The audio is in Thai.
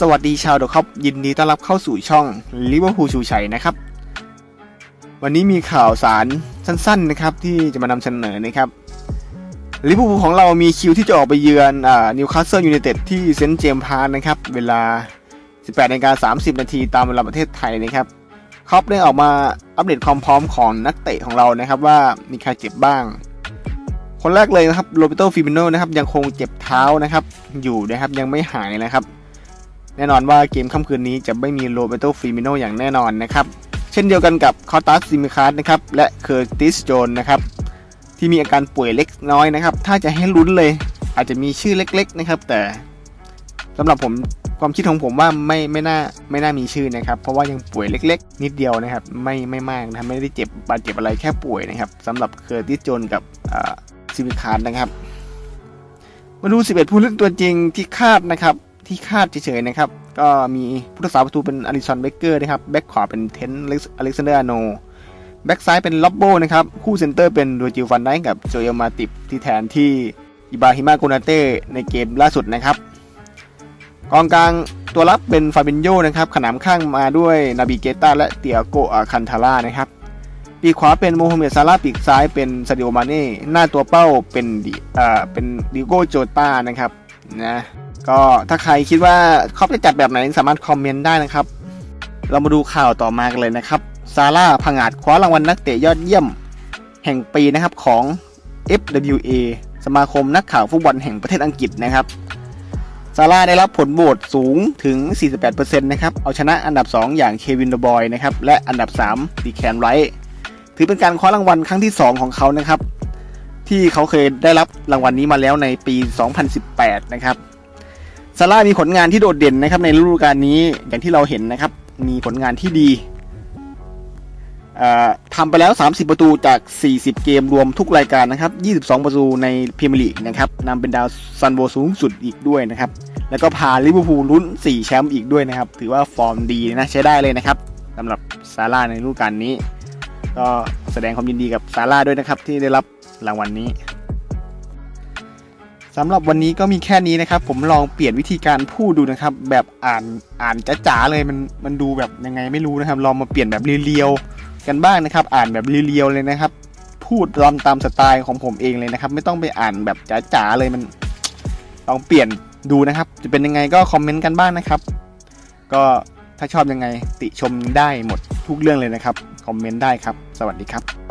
สวัสดีชาวเดอะครับยินดีต้อนรับเข้าสู่ช่องลิเวอร์พูลชูชัยนะครับ วันนี้มีข่าวสารสั้นๆนะครับที่จะมานำเสนอนะครับลิเวอร์พูลของเรามีคิวที่จะออกไปเยือนนิวคาสเซิลยูไนเต็ดที่เซนต์เจมส์พาร์คนะครับ เวลา 18นาฬิกา30 นาทีตามเวลาประเทศไทยนะครับครอปได้ออกมาอัปเดตความพร้อมของนักเตะของเรานะครับว่ามีใครเจ็บบ้าง คนแรกเลยนะครับโรเบโตฟิมิโนนะครับยังคงเจ็บเท้านะครับอยู่นะครับยังไม่หายนะครับ แน่นอนว่าเกมค่ำคืนนี้จะไม่มีโรเบโตฟิมิโนอย่างแน่นอนนะครับ เช่นเดียวกันกับคอตัสซิมิคาร์นะครับ และเคอร์ติสโจนนะครับ ที่มีอาการป่วยเล็กน้อยนะครับ ถ้าจะให้ลุ้นเลย อาจจะมีชื่อเล็ก ๆนะครับ แต่สำหรับผมความคิดของผมว่าไม่ไม่น่าไม่น่ามีชื่อนะครับ เพราะว่ายังป่วยเล็ก ๆ นิดเดียวนะครับ ไม่ไม่มากนะไม่ได้เจ็บบาดเจ็บอะไรแค่ป่วยนะครับสำหรับเคอร์ติสโจนกับซิมิคาร์นะครับ มาดู 11 ผู้เล่นตัวจริงที่คาดนะครับ ที่คาดเฉยๆนะครับ ก็มีผู้รักษาประตูเป็นอลิสันเบเกอร์นะครับ แบ็กขวาเป็นเทนอเล็กซานเดอร์อโน แบ็กซ้ายเป็นล็อบโบนะครับ คู่เซนเตอร์เป็นโดจิลฟันได้กับโจเอลมาติบที่แทนที่อิบาฮิมาโกนาเต้ในเกมล่าสุดนะครับ กองกลางตัวรับเป็นฟาบินโยนะครับ ขนามข้างมาด้วยนาบิเกต้าและเตียโกอาคันทาร่านะครับ ปีขวาเป็นโมฮัมเหม็ดซาร่าปีกซ้ายเป็นซาดิโอมาเน่ หน้าตัวเป้าเป็นดิเอ่อเป็นดิโก้โจต้านะครับนะ ก็ถ้าใครคิดว่าเขาจะจัดแบบไหนสามารถคอมเมนต์ได้นะครับ เรามาดูข่าวต่อมากันเลยนะครับ ซาร่าพังอาจคว้ารางวัลนักเตะยอดเยี่ยม แห่งปีนะครับของ FWA สมาคมนักข่าวฟุตบอลแห่งประเทศอังกฤษนะครับ ซาร่าได้รับผลโหวตสูงถึง 48%นะครับ เอาชนะอันดับ 2 อย่างเควินเดบอยนะครับ และอันดับ3ดีแคนไรท์ถือเป็นการคว้ารางวัลครั้งที่ 2 ของเขานะครับ ที่เขาเคยได้รับรางวัลนี้มาแล้วในปี 2018 นะครับ ซาร่ามีผลงานที่โดดเด่นนะครับในฤดูกาลนี้อย่างที่เราเห็นนะครับ มีผลงานที่ดีทำไปแล้ว 30 ประตูจาก 40 เกมรวมทุกรายการนะครับ 22 ประตูในพรีเมียร์ลีกนะครับนำเป็นดาวซันโบสูงสุดอีกด้วยนะครับ แล้วก็พาลิเวอร์พูลลุ้น 4 แชมป์อีกด้วยนะครับ ถือว่าฟอร์มดีนะใช้ได้เลยนะครับสำหรับซาร่าในฤดูกาลนี้ ก็แสดงความยินดีกับซาร่าด้วยนะครับที่ได้รับรางวัลนนี้ สำหรับวันนี้ก็มีแค่นี้นะครับ ผมลองเปลี่ยนวิธีการพูดดูนะครับ แบบอ่านอ่านจ๋าๆเลยมันมันดูแบบยังไงไม่รู้นะครับ ลองมาเปลี่ยนแบบเรียวๆกันบ้างนะครับ อ่านแบบเรียวๆเลยนะครับ พูดตามตามสไตล์ของผมเองเลยนะครับ ไม่ต้องไปอ่านแบบจ๋าๆเลยมัน ลองเปลี่ยนดูนะครับ จะเป็นยังไงก็คอมเมนต์กันบ้างนะครับ ก็ถ้าชอบยังไงติชมได้หมดทุกเรื่องเลยนะครับ คอมเมนต์ได้ครับ สวัสดีครับ